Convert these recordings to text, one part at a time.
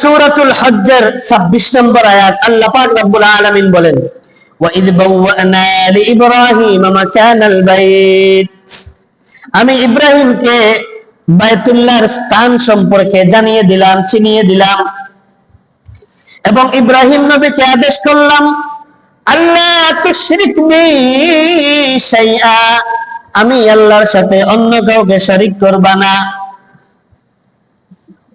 সূরাতুল হজ্জের 26 নম্বর আয়াত আল্লাহ পাক রব্বুল আলামিন বলেন وَإِذْ بَوَّأْنَا لِإِبْرَاهِيمَ مَكَانَ الْبَيْتِ আমি ইব্রাহিমকে বায়তুল্লাহর স্থান সম্পর্কে জানিয়ে দিলাম চিনিয়ে দিলাম এবং ইব্রাহিম নবীকে আদেশ করলাম আল্লাহ তুশরিক বি শাইআ আমি আল্লাহর সাথে অন্য কাউকে শরীক করবা না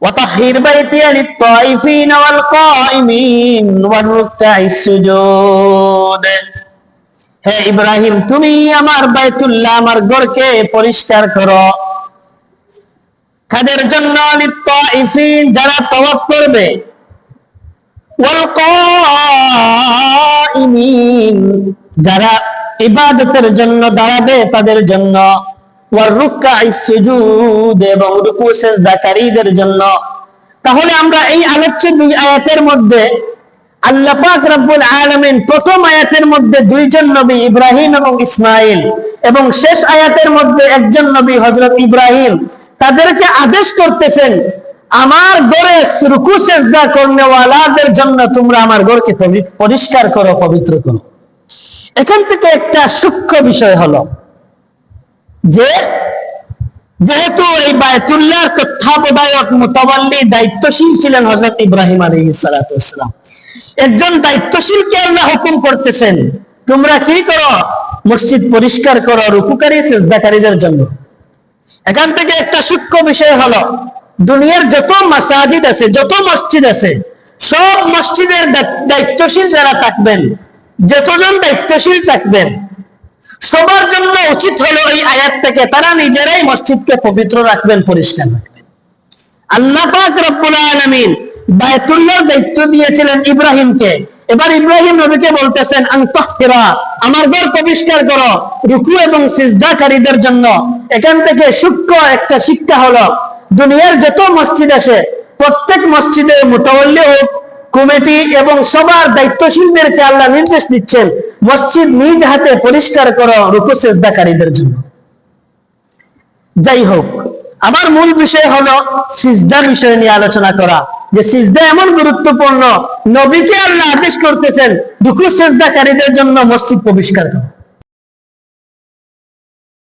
وطهر بيتي للطائفين والقائمين والركع السجود হে ইব্রাহিম তুমি আমার বাইতুল্লাহ আমার ঘরকে পরিষ্কার করো কাদের জন্য লিত্তাইফিন যারা তওয়াফ করবে ওয়াল কাইমিন যারা ইবাদতের জন্য দাঁড়াবে তাদের জন্য ওয়ার রুকআই সুজুদ তাহলে আমরা এই আলোচ্য দুই আয়াতের মধ্যে আল্লাহ রব্বুল প্রথম আয়াতের মধ্যে দুইজন নবী, ইব্রাহিম এবং ইসমাইল এবং শেষ আয়াতের মধ্যে একজন নবী, হযরত ইব্রাহিম। তাদেরকে আদেশ করতেছেন, আমার ঘরে রুকু সেজদা করনেওয়ালাদের জন্য তোমরা আমার ঘরকে পরিষ্কার করো, পবিত্র করো। এখান থেকে একটা সূক্ষ্ম বিষয় হলো যে যেহেতু এই বায়তুল্লাহর তত্ত্বাবধায়ক মুতাবাল্লি দায়িত্বশীল ছিলেন হযরত ইব্রাহিম আলাইহিস সালাতু ওয়াসসালাম একজন দায়িত্বশীলকে আল্লাহ হুকুম করতেছেন, তোমরা কি করো? মসজিদ পরিষ্কার করো, রুকুকারী, সেজদাকারীদের জন্য। এখান থেকে একটা সূক্ষ্ম বিষয় হলো, দুনিয়ার যত মাসাজিদ আছে, যত মসজিদ আছে, সব মসজিদের দায়িত্বশীল যারা থাকবেন, যতজন দায়িত্বশীল থাকবেন সবার জন্য উচিত হলো এই আয়াত থেকে তারা নিজেরাই মসজিদকে পবিত্র রাখবেন, পরিষ্কার আল্লাহ পাক রব্বুল দায়িত্ব দিয়েছিলেন ইব্রাহিমকে। এবার ইব্রাহিম নবীকে বলতেছেন আন্তহিরা আমার ঘর পরিষ্কার করো, রুকু এবং সিজদাকারীদের জন্য। এখান থেকে সূক্ষ্ম একটা শিক্ষা হলো, দুনিয়ার যত মসজিদ আছে, প্রত্যেক মসজিদে মোতাবল্লি হোক কমিটি এবং সবার দায়িত্বশীলদেরকে আল্লাহ নির্দেশ দিচ্ছেন, মসজিদ নিজ হাতে পরিষ্কার করো রুকু সেজদাকারীদের জন্য। যাই হোক, আমার মূল বিষয় হলো সিজদা বিষয় নিয়ে আলোচনা করা। যে সিজদা এমন গুরুত্বপূর্ণ, নবীকে আল্লাহ আদেশ করতেছেন, রুকু সেজদাকারীদের জন্য মসজিদ পরিষ্কার করো।